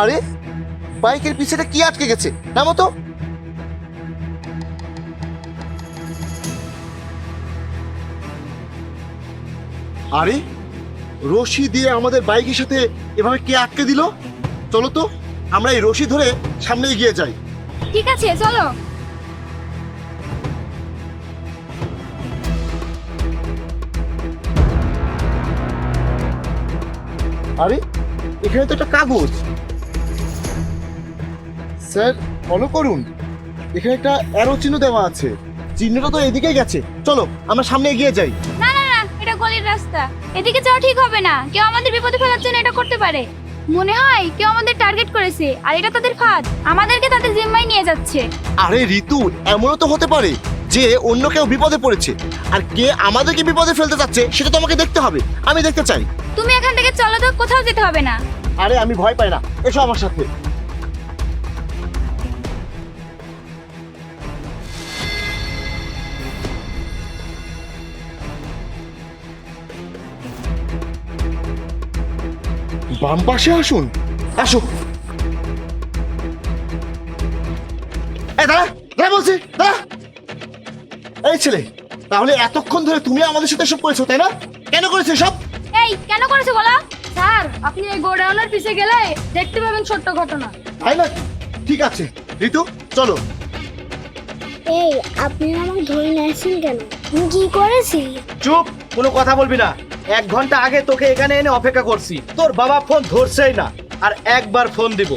আরে বাইকের পিছনে কি আটকে গেছে? নামো তো। আরে রশি দিয়ে আমাদের বাইকের সাথে এভাবে কে আটকে দিল? চলো তো আমরা এই রশি ধরে সামনে এগিয়ে যাই। ঠিক আছে চলো। আরে এখানে তো একটা কাগজ। স্যার ফলো করুন। এখানে একটা অ্যারো চিহ্ন দেওয়া আছে। চিহ্নটা তো এদিকে গেছে। চলো আমরা সামনে এগিয়ে যাই। না না না এটা গলির রাস্তা। এদিকে যাওয়া ঠিক হবে না। কেউ আমাদের বিপদে ফেলার জন্য এটা করতে পারে। মনে হয় কেউ আমাদের টার্গেট করেছে আর এটা তাদের ফাঁদ। আমাদেরকে তাদের জিম্মায় নিয়ে যাচ্ছে। আরে ঋতু এমনও তো হতে পারে যে অন্য কেউ বিপদে পড়েছে। আর কে আমাদেরকে বিপদে ফেলতে চাচ্ছে সেটা তো আমাকে দেখতে হবে। আমি দেখতে চাই। তুমি এখান থেকে চলো তো কোথাও যেতে হবে না। আরে আমি ভয় পাই না। এসো আমার সাথে। বাম পাশে আসুন। আসো। এই দাঁড়া দাঁড়া বলছি দাঁড়া। এই ছেলে তাহলে এতক্ষণ ধরে তুমি আমাদের সাথে সব করেছ তাই না? কেন করেছ সব এই কেন করেছ বলো? স্যার আপনি এই গোডাউনের পিছে গেলে দেখতে পাবেন ছোট্ট ঘটনা। তাই না? ঠিক আছে ঋতু চলো। এই আপনি আমাকে ধরে নিয়েছেন কেন? আমি কি করেছি? চুপ কোনো কথা বলবি না। এক ঘণ্টা আগে তোকে এখানে এনে অপেক্ষা করছি। তোর বাবা ফোন ধরছেই না আর একবার ফোন দিব।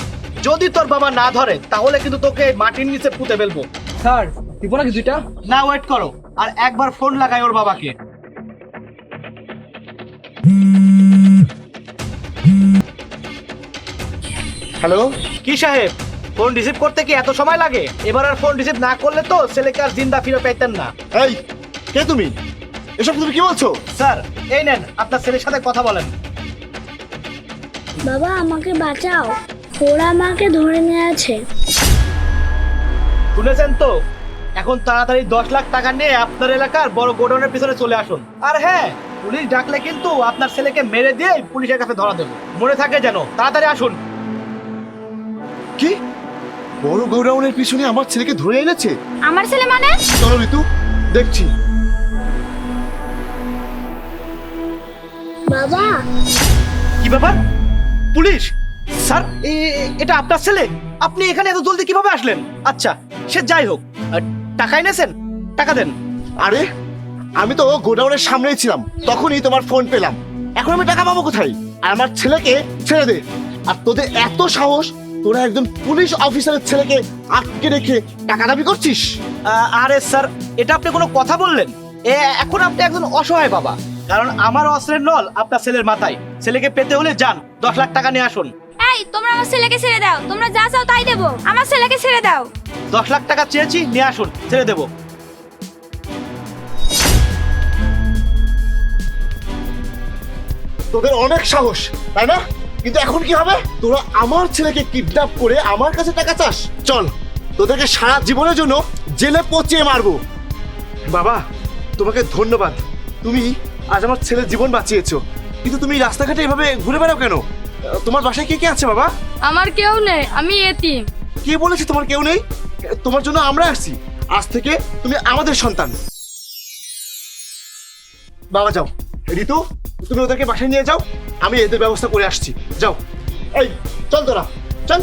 যদি তোর বাবা না ধরে তাহলে কিন্তু তোকে মাটির নিচে পুঁতে ফেলব। স্যার দিব নাকি দুইটা? না ওয়েট করো আর একবার ফোন লাগাই ওর বাবাকে। হ্যালো? কি সাহেব ফোন রিসিভ করতে কি এত সময় লাগে? এবার আর ফোন রিসিভ না করলে তো ছেলেকে আর জিন্দা ফিরে পেতেন না। এই কে তুমি? এসব তুমি কি বলছো? স্যার এই নেন আপনার ছেলের সাথে কথা বলেন। বাবা আমাকে বাঁচাও। ওরা আমাকে ধরে নিয়ে আছে। শুনেছেন তো? এখন তাড়াতাড়ি দশ লাখ টাকা নিয়ে আপনার এলাকার বড় গোডাউনের পিছনে চলে আসুন। আর হ্যাঁ পুলিশ ডাকলে কিন্তু আপনার ছেলেকে মেরে দিয়ে পুলিশের কাছে ধরা দেবো। মনে থাকে যেন তাড়াতাড়ি আসুন। কি? বড় গোডাউনের পিছনে আমার ছেলেকে ধরে এনেছে? আমার ছেলে মানে? চলো ঋতু দেখছি। বাবা। কি ব্যাপার? পুলিশ? স্যার এটা আপনার ছেলে? আপনি এখানে এত জলদি কীভাবে আসলেন? আচ্ছা সে যাই হোক। টাকা এনেছেন? টাকা দেন। আরে আমি তো গোডাউনের সামনেই ছিলাম। তখনই তোমার ফোন পেলাম। এখন আমি টাকা পাবো কোথায়? আর আমার ছেলেকে ছেড়ে দে। আর তোদের এত সাহস তোরা একজন পুলিশ অফিসারের ছেলেকে আটকে রেখে টাকা দাবি করছিস? আরে স্যার এটা আপনি কোনো কথা বললেন? এ এখন আপনি একজন অসহায় বাবা। কারণ আমার অস্ত্রের নল আপনার ছেলের মাথায়। ছেলেকে পেতে হলে যান দশ লাখ টাকা নিয়ে আসুন। এই তোমরা আমার ছেলেকে ছেড়ে দাও। তোমরা যা চাও তাই দেবো। আমার ছেলেকে ছেড়ে দাও। দশ লাখ টাকা চেয়েছি নিয়ে আসুন ছেড়ে দেবো। তোদের অনেক সাহস তাই না? কিন্তু এখন কি হবে? তোরা আমার ছেলেকে কিডন্যাপ করে আমার কাছে টাকা চাস? চল তোদেরকে সারা জীবনের জন্য জেলে পচিয়ে মারবো। বাবা তোমাকে ধন্যবাদ। তুমি আজ আমার ছেলের জীবন বাঁচিয়েছো। কিন্তু তুমি রাস্তাঘাটে এভাবে ঘুরে বেড়াও কেন? তোমার বাসায় কে কে আছে বাবা? আমার কেউ নেই আমি এতিম। কে বলেছে তোমার কেউ নেই? তোমার জন্য আমরা আসছি। আজ থেকে তুমি আমাদের সন্তান। বাবা যাও। ঋতু তুমি ওদেরকে বাসায় নিয়ে যাও। আমি এদের ব্যবস্থা করে আসছি। যাও। এই চল তোরা। চল।